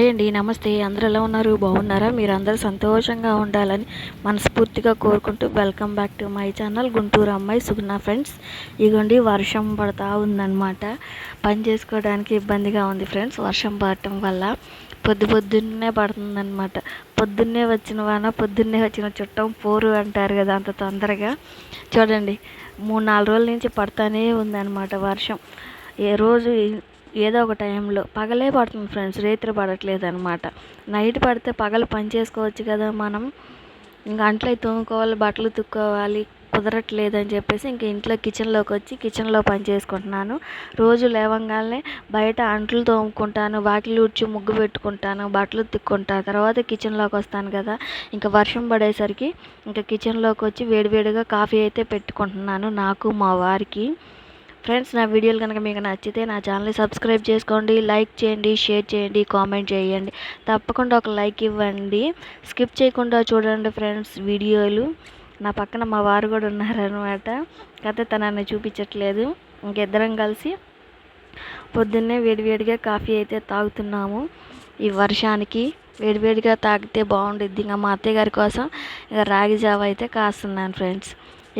Hi అండి నమస్తే. అందరు ఎలా ఉన్నారు? బాగున్నారా? మీరు అందరూ సంతోషంగా ఉండాలని మనస్ఫూర్తిగా కోరుకుంటూ welcome back to my channel Guntur అమ్మాయి సుగుణ ఫ్రెండ్స్. ఇగోండి వర్షం పడతా ఉందన్నమాట. పని చేసుకోవడానికి ఇబ్బందిగా ఉంది ఫ్రెండ్స్. వర్షం పడటం వల్ల పొద్దు పొద్దున్నే పడుతుందన్నమాట. పొద్దున్నే వచ్చిన వాన పొద్దున్నే వచ్చిన చుట్టం పోరు అంటారు కదా అంత తొందరగా. చూడండి మూడు నాలుగు రోజుల నుంచి పడతానే ఉందన్నమాట వర్షం. ఏ రోజు ఏదో ఒక టైంలో పగలే పడుతుంది ఫ్రెండ్స్ రేత్రి పడట్లేదు అనమాట నైట్ పడితే పగలు పని చేసుకోవచ్చు కదా మనం. ఇంకా అంట్లో తోముకోవాలి బట్టలు తుక్కోవాలి కుదరట్లేదు అని చెప్పేసి ఇంక ఇంట్లో కిచెన్లోకి వచ్చి కిచెన్లో పని చేసుకుంటున్నాను. రోజు లేవంగానే బయట అంట్లు తోముకుంటాను వాకిలి ఉడ్చి ముగ్గు పెట్టుకుంటాను బట్టలు తిక్కుంటాను తర్వాత కిచెన్లోకి వస్తాను కదా. ఇంకా వర్షం పడేసరికి ఇంకా కిచెన్లోకి వచ్చి వేడివేడిగా కాఫీ అయితే పెట్టుకుంటున్నాను నాకు మా వారికి. ఫ్రెండ్స్ నా వీడియోలు కనుక మీకు నచ్చితే నా ఛానల్ని సబ్స్క్రైబ్ చేసుకోండి లైక్ చేయండి షేర్ చేయండి కామెంట్ చేయండి. తప్పకుండా ఒక లైక్ ఇవ్వండి. స్కిప్ చేయకుండా చూడండి ఫ్రెండ్స్ వీడియోలు. నా పక్కన మా వారు కూడా ఉన్నారనమాట కాకపోతే తనని చూపించట్లేదు. ఇంకిద్దరం కలిసి పొద్దున్నే వేడివేడిగా కాఫీ అయితే తాగుతున్నాము. ఈ వర్షానికి వేడివేడిగా తాగితే బాగుండిద్ది. ఇంకా మా అత్తయ్య గారి కోసం ఇక రాగి జావ అయితే కాస్తున్నాను ఫ్రెండ్స్.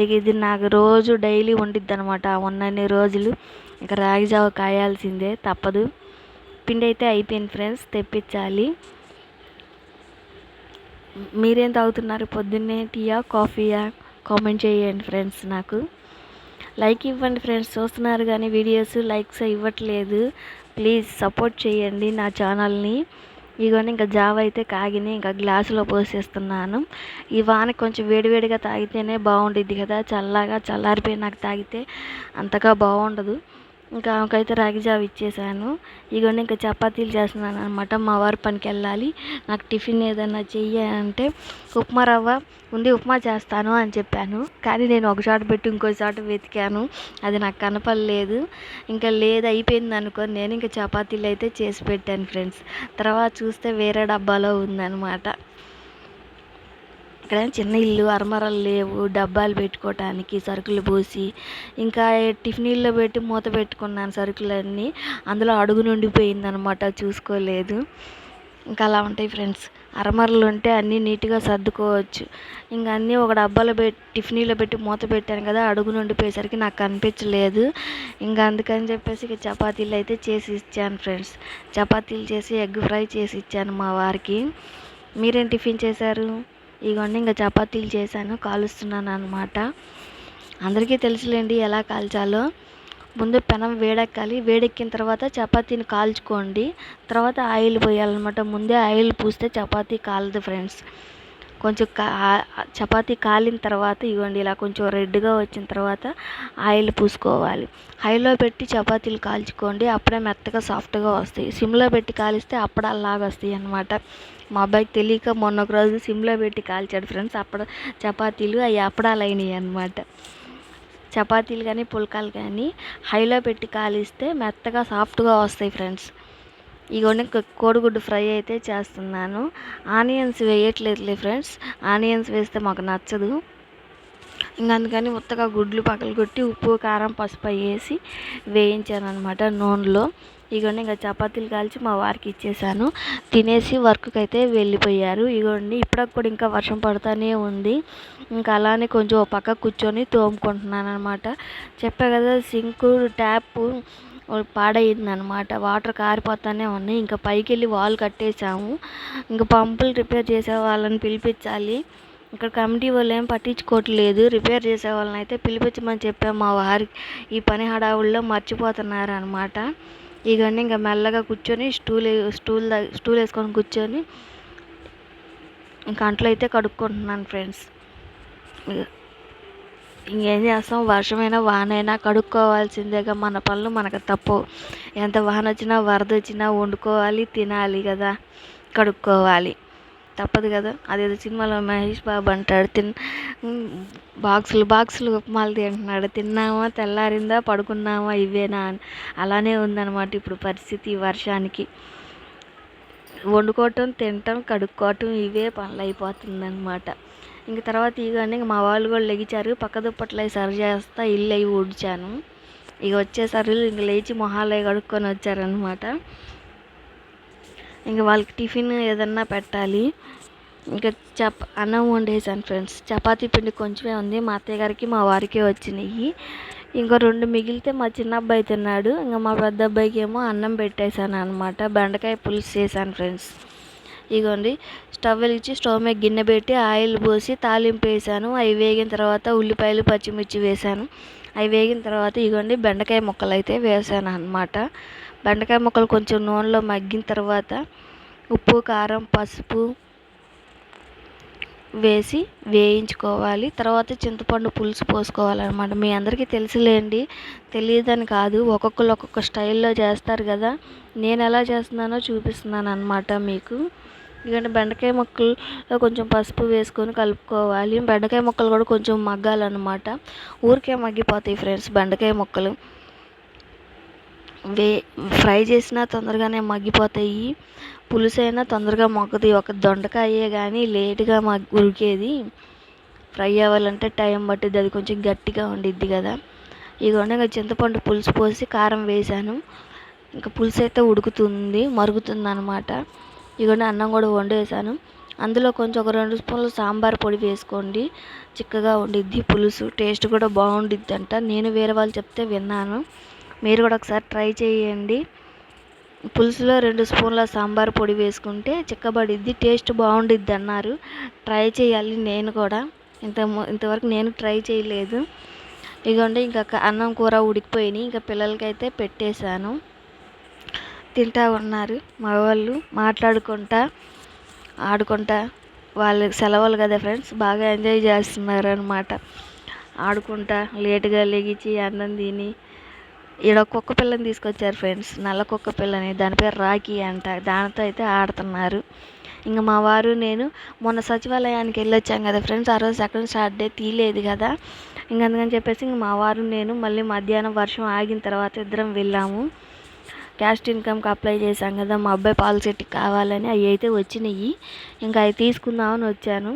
ఇక ఇది నాకు రోజు డైలీ వండిద్ది అనమాట ఉన్నన్ని రోజులు ఇక రాగి జావ కాయాల్సిందే తప్పదు. పిండి అయితే అయిపోయింది ఫ్రెండ్స్ తెప్పించాలి. మీరేం తాగుతున్నారు పొద్దున్నే టీయా కాఫీయా? కామెంట్ చేయండి ఫ్రెండ్స్ నాకు. లైక్ ఇవ్వండి ఫ్రెండ్స్ చూస్తున్నారు కానీ వీడియోస్ లైక్స్ ఇవ్వట్లేదు. ప్లీజ్ సపోర్ట్ చేయండి నా ఛానల్ని. ఇగోని ఇంకా జావ అయితే కాగిని ఇంకా గ్లాసులో పోసేస్తున్నాను. ఈ వాన కొంచెం వేడివేడిగా తాగితేనే బాగుండిద్ది కదా చల్లగా చల్లారిపోయి నాకు తాగితే అంతగా బాగుండదు. ఇంకా ఆమెకైతే రాగి జావ ఇచ్చేసాను. ఇగోండి ఇంకా చపాతీలు చేస్తున్నాను అనమాట మా వారు పనికి వెళ్ళాలి నాకు టిఫిన్ ఏదైనా చెయ్యి అంటే ఉప్మా రవ్వ ఉంది ఉప్మా చేస్తాను అని చెప్పాను. కానీ నేను ఒక చోట పెట్టి ఇంకో చోట వెతికాను. అది నాకు కనపడలేదు. ఇంకా లేదు అయిపోయింది అనుకొని నేను ఇంకా చపాతీలు అయితే చేసి పెట్టాను ఫ్రెండ్స్. తర్వాత చూస్తే వేరే డబ్బాలో ఉందన్నమాట. ఇక్కడ చిన్న ఇల్లు అరమరలు లేవు డబ్బాలు పెట్టుకోవటానికి సరుకులు పోసి ఇంకా టిఫినీల్లో పెట్టి మూత పెట్టుకున్నాను సరుకులన్నీ. అందులో అడుగు నుండిపోయిందనమాట చూసుకోలేదు. ఇంకా అలా ఉంటాయి ఫ్రెండ్స్. అరమరలు ఉంటే అన్నీ నీట్గా సర్దుకోవచ్చు. ఇంకా అన్నీ ఒక డబ్బాలో పెట్టి టిఫినీలో పెట్టి మూత పెట్టాను కదా అడుగు నుండిపోయేసరికి నాకు కనిపించలేదు ఇంకా అందుకని చెప్పేసి ఇక చపాతీలు అయితే చేసి ఇచ్చాను ఫ్రెండ్స్. చపాతీలు చేసి ఎగ్ ఫ్రై చేసి ఇచ్చాను మా వారికి. మీరేం టిఫిన్ చేశారు? ఇగోండి ఇంకా చపాతీలు చేశాను కాలుస్తున్నాను అనమాట అందరికీ తెలుసులేండి ఎలా కాల్చాలో. ముందు పెనం వేడెక్కాలి వేడెక్కిన తర్వాత చపాతీని కాల్చుకోండి. తర్వాత ఆయిల్ పోయాలన్నమాట. ముందే ఆయిల్ పూస్తే చపాతీ కాలదు ఫ్రెండ్స్. కొంచెం కా చపాతీ కాలిన తర్వాత ఇవ్వండి ఇలా కొంచెం రెడ్గా వచ్చిన తర్వాత ఆయిల్ పూసుకోవాలి. హైలో పెట్టి చపాతీలు కాల్చుకోండి అప్పుడే మెత్తగా సాఫ్ట్గా వస్తాయి. సిమ్లో పెట్టి కాలిస్తే అప్పడాలాగా వస్తాయి అన్నమాట. మా అబ్బాయికి తెలియక మొన్న ఒక రోజు సిమ్లో పెట్టి కాల్చాడు ఫ్రెండ్స్ అప్పుడు చపాతీలు అవి అప్పడాలు అయినాయి అనమాట చపాతీలు కానీ పుల్కాలు కానీ హైలో పెట్టి కాలిస్తే మెత్తగా సాఫ్ట్గా వస్తాయి ఫ్రెండ్స్. ఇగోండి కోడిగుడ్డు ఫ్రై అయితే చేస్తున్నాను. Onions వేయట్లేదులే friends. ఆనియన్స్ వేస్తే మాకు నచ్చదు. ఇంక అందుకని ఉత్తగా గుడ్లు పక్కలు కొట్టి ఉప్పు కారం పసుపు వేసి వేయించాను అనమాట నూనెలో ఇగోండి ఇంకా చపాతీలు కాల్చి మా వారికి ఇచ్చేసాను. తినేసి వర్క్కి అయితే వెళ్ళిపోయారు. ఇగోండి ఇప్పటికి కూడా ఇంకా వర్షం పడుతూనే ఉంది. ఇంకా అలానే కొంచెం ఒక పక్క కూర్చొని తోముకుంటున్నాను అనమాట చెప్పా కదా సింకు ట్యాప్ పాడైందనమాట వాటర్ కారిపోతూనే ఉన్నాయి. ఇంకా పైకి వెళ్ళి వాల్ కట్టేసాము ఇంకా పంపులు రిపేర్ చేసే వాళ్ళని పిలిపించాలి. ఇక్కడ కమిటీ వాళ్ళు ఏం పట్టించుకోవట్లేదు. రిపేర్ చేసే వాళ్ళని అయితే పిలిపించమని చెప్పాము మా వారి ఈ పని హడావుల్లో మర్చిపోతున్నారు అనమాట ఇవన్నీ ఇంకా మెల్లగా కూర్చొని స్టూల్ స్టూల్ స్టూల్ వేసుకొని కూర్చొని ఇంకా అంట్లో అయితే కడుక్కుంటున్నాను ఫ్రెండ్స్. ఇంకేం చేస్తాం? వర్షమైనా వానైనా కడుక్కోవాల్సిందేగా మన పనులు మనకు తప్పు. ఎంత వాన వచ్చినా వరద వచ్చినా వండుకోవాలి తినాలి కదా. కడుక్కోవాలి. తప్పదు కదా. అదేదో సినిమాలో మహేష్ బాబు అంటాడు తిన్ బాక్సులు బాక్సులు ఉప్మాలు తింటున్నాడు తిన్నామా తెల్లారిందా పడుకున్నామా ఇవేనా? అని. అలానే ఉందన్నమాట ఇప్పుడు పరిస్థితి వర్షానికి. వండుకోవటం తినటం కడుక్కోవటం ఇవే పనులు అయిపోతుందన్నమాట ఇంక తర్వాత ఇవన్నీ మా వాళ్ళు కూడా లెగిచారు. పక్క దుప్పట్లు అవి సరి చేస్తా ఇల్లు అవి ఊడ్చాను. ఇక వచ్చేసరి ఇంక లేచి మొహాలు అవి కడుక్కొని వచ్చారనమాట ఇంక వాళ్ళకి టిఫిన్ ఏదన్నా పెట్టాలి. ఇంకా చప అన్నం వండేసాను ఫ్రెండ్స్. చపాతీ పిండి కొంచెమే ఉంది. మా అత్తయ్య గారికి మా వారికి వచ్చినాయి. ఇంకా రెండు మిగిలితే మా చిన్న అబ్బాయి తిన్నాడు. ఇంకా మా పెద్ద అబ్బాయికి ఏమో అన్నం పెట్టేశాను అనమాట బెండకాయ పులుసు చేశాను ఫ్రెండ్స్. ఇగోండి స్టవ్ వెలిగించి స్టవ్ మీద గిన్నె పెట్టి ఆయిల్ పోసి తాలింపు వేసాను. అవి వేగిన తర్వాత ఉల్లిపాయలు పచ్చిమిర్చి వేసాను. అవి వేగిన తర్వాత ఇగోండి బెండకాయ ముక్కలు అయితే వేసాను అనమాట బెండకాయ ముక్కలు కొంచెం నూనెలో మగ్గిన తర్వాత ఉప్పు కారం పసుపు వేసి వేయించుకోవాలి. తర్వాత చింతపండు పులుసు పోసుకోవాలన్నమాట. మీ అందరికీ తెలుసులేండి. తెలియదని కాదు. ఒక్కొక్కరు ఒక్కొక్క స్టైల్లో చేస్తారు కదా. నేను ఎలా చేస్తున్నానో చూపిస్తున్నాను అనమాట మీకు. ఎందుకంటే బెండకాయ ముక్కలు కొంచెం పసుపు వేసుకొని కలుపుకోవాలి. బెండకాయ ముక్కలు కూడా కొంచెం మగ్గాలన్నమాట. ఊరికే మగ్గిపోతాయి ఫ్రెండ్స్ బెండకాయ ముక్కలు. వే ఫ్రై చేసినా తొందరగానే మగ్గిపోతాయి. పులుసు అయినా తొందరగా మగ్గుతుంది ఒక దొండకాయే కానీ లేటుగా మగ్ ఉడికేది. ఫ్రై అవ్వాలంటే టైం పట్టుద్ది. అది కొంచెం గట్టిగా ఉండిద్ది కదా. ఇదిగోండి ఇంకా చింతపండు పులుసు పోసి కారం వేసాను ఇంకా పులుసు అయితే ఉడుకుతుంది మరుగుతుంది అనమాట ఇదిగోండి అన్నం కూడా వండేసాను. అందులో కొంచెం ఒక రెండు స్పూన్లు సాంబార్ పొడి వేసుకోండి. చిక్కగా ఉండిద్ది పులుసు. టేస్ట్ కూడా బాగుండిద్ది అంట నేను వేరే వాళ్ళు చెప్తే విన్నాను. మీరు కూడా ఒకసారి ట్రై చేయండి. పులుసులో రెండు స్పూన్ల సాంబార్ పొడి వేసుకుంటే చిక్కబడిద్ది టేస్ట్ బాగుండిద్ది అన్నారు ట్రై చేయాలి నేను కూడా. ఇంత ఇంతవరకు నేను ట్రై చేయలేదు. ఇదిగోండి ఇంకా అన్నం కూర ఉడికిపోయినాయి. ఇంకా పిల్లలకైతే పెట్టేశాను. తింటా ఉన్నారు మగవాళ్ళు మాట్లాడుకుంటా ఆడుకుంటా. వాళ్ళకి సెలవులు కదా ఫ్రెండ్స్ బాగా ఎంజాయ్ చేస్తున్నారు అనమాట ఆడుకుంటా లేటుగా లెగిచి అన్నం తిని. ఈడ కుక్క పిల్లని తీసుకొచ్చారు ఫ్రెండ్స్ నల్ల కుక్క పిల్లని. దాని పేరు రాఖీ అంట దానితో అయితే ఆడుతున్నారు. ఇంకా మా వారు నేను మొన్న సచివాలయానికి వెళ్ళొచ్చాం కదా ఫ్రెండ్స్ ఆ రోజు సెకండ్ సాటర్డే తీయలేదు కదా. ఇంక అందుకని చెప్పేసి ఇంక మా వారు నేను మళ్ళీ మధ్యాహ్నం వర్షం ఆగిన తర్వాత ఇద్దరం వెళ్ళాము. క్యాస్ట్ ఇన్కమ్కి అప్లై చేశాం కదా మా అబ్బాయి పాలసీకి కావాలని అవి అయితే వచ్చినాయి. ఇంకా అవి తీసుకుందామని వచ్చాను.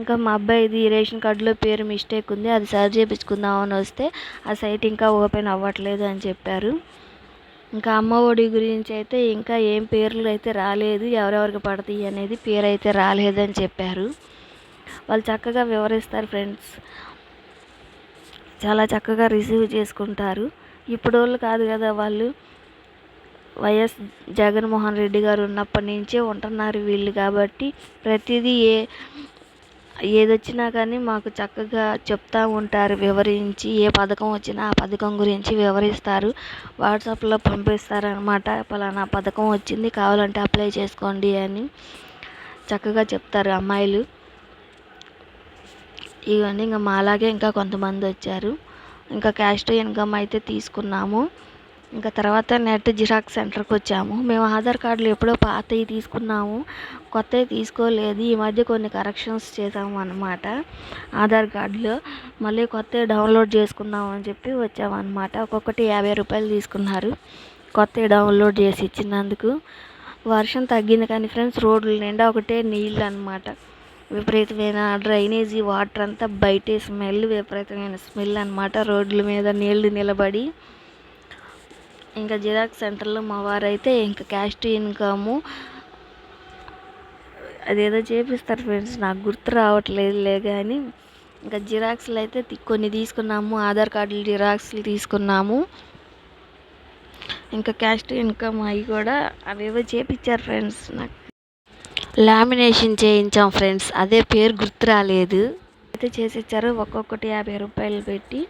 ఇంకా మా అబ్బాయిది రేషన్ కార్డులో పేరు మిస్టేక్ ఉంది అది సరి చేయించుకుందామని వస్తే ఆ సైట్ ఇంకా ఓపెన్ అవ్వట్లేదు అని చెప్పారు. ఇంకా అమ్మ ఒడి గురించి అయితే ఇంకా ఏం పేర్లు అయితే రాలేదు ఎవరెవరికి పడతాయి అనేది పేరు అయితే రాలేదని చెప్పారు. వాళ్ళు చక్కగా వివరిస్తారు ఫ్రెండ్స్. చాలా చక్కగా రిసీవ్ చేసుకుంటారు. ఇప్పుడు వాళ్ళు కాదు కదా వాళ్ళు. వైఎస్ జగన్మోహన్ రెడ్డి గారు ఉన్నప్పటి నుంచే ఉంటున్నారు వీళ్ళు కాబట్టి ప్రతిదీ ఏ ఏదొచ్చినా కానీ మాకు చక్కగా చెప్తూ ఉంటారు వివరించి ఏ పథకం వచ్చినా ఆ పథకం గురించి వివరిస్తారు. వాట్సాప్లో పంపిస్తారు అనమాట పలానా పథకం వచ్చింది కావాలంటే అప్లై చేసుకోండి అని చక్కగా చెప్తారు అమ్మాయిలు. ఇవన్నీ ఇంకా మాలాగే ఇంకా కొంతమంది వచ్చారు. ఇంకా క్యాస్ట్ ఇన్కమ్ అయితే తీసుకున్నాము. ఇంకా తర్వాత నెట్ జిరాక్స్ సెంటర్కి వచ్చాము. మేము ఆధార్ కార్డులు ఎప్పుడో పాతవి తీసుకున్నాము. కొత్తవి తీసుకోలేదు. ఈ మధ్య కొన్ని కరెక్షన్స్ చేసాము అనమాట ఆధార్ కార్డులో. మళ్ళీ కొత్తవి డౌన్లోడ్ చేసుకుందాం అని చెప్పి వచ్చామన్నమాట. ఒక్కొక్కటి యాభై రూపాయలు తీసుకున్నారు. కొత్తవి డౌన్లోడ్ చేసి ఇచ్చినందుకు. వర్షం తగ్గింది కానీ ఫ్రెండ్స్ రోడ్లు నిండా ఒకటే నీళ్ళు అనమాట విపరీతమైన డ్రైనేజీ వాటర్ అంతా బయటే స్మెల్ విపరీతమైన స్మెల్ అనమాట రోడ్ల మీద నీళ్ళు నిలబడి. ఇంకా జిరాక్స్ సెంటర్లో మా వారైతే ఇంకా క్యాష్ టు ఇన్కము. అదేదో చేపిస్తారు ఫ్రెండ్స్ నాకు గుర్తు రావట్లేదులే కానీ ఇంకా జిరాక్స్లు అయితే కొన్ని తీసుకున్నాము ఆధార్ కార్డులు జిరాక్స్లు తీసుకున్నాము. ఇంకా క్యాష్ టు ఇన్కమ్ అవి కూడా అవేవో చేపించారు ఫ్రెండ్స్ నాకు. లామినేషన్ చేయించాం ఫ్రెండ్స్ అదే పేరు గుర్తు రాలేదు. అయితే చేసి ఇచ్చారు ఒక్కొక్కటి యాభై రూపాయలు పెట్టి.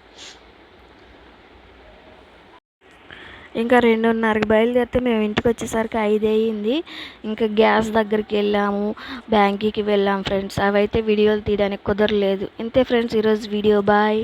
ఇంకా రెండున్నరకి బయలుదేరితే మేము ఇంటికి వచ్చేసరికి ఐదు అయ్యింది ఇంకా గ్యాస్ దగ్గరికి వెళ్ళాము బ్యాంకీకి వెళ్ళాము ఫ్రెండ్స్. అవైతే వీడియోలు తీయడానికి కుదరలేదు. ఇంతే ఫ్రెండ్స్ ఈరోజు వీడియో. బాయ్.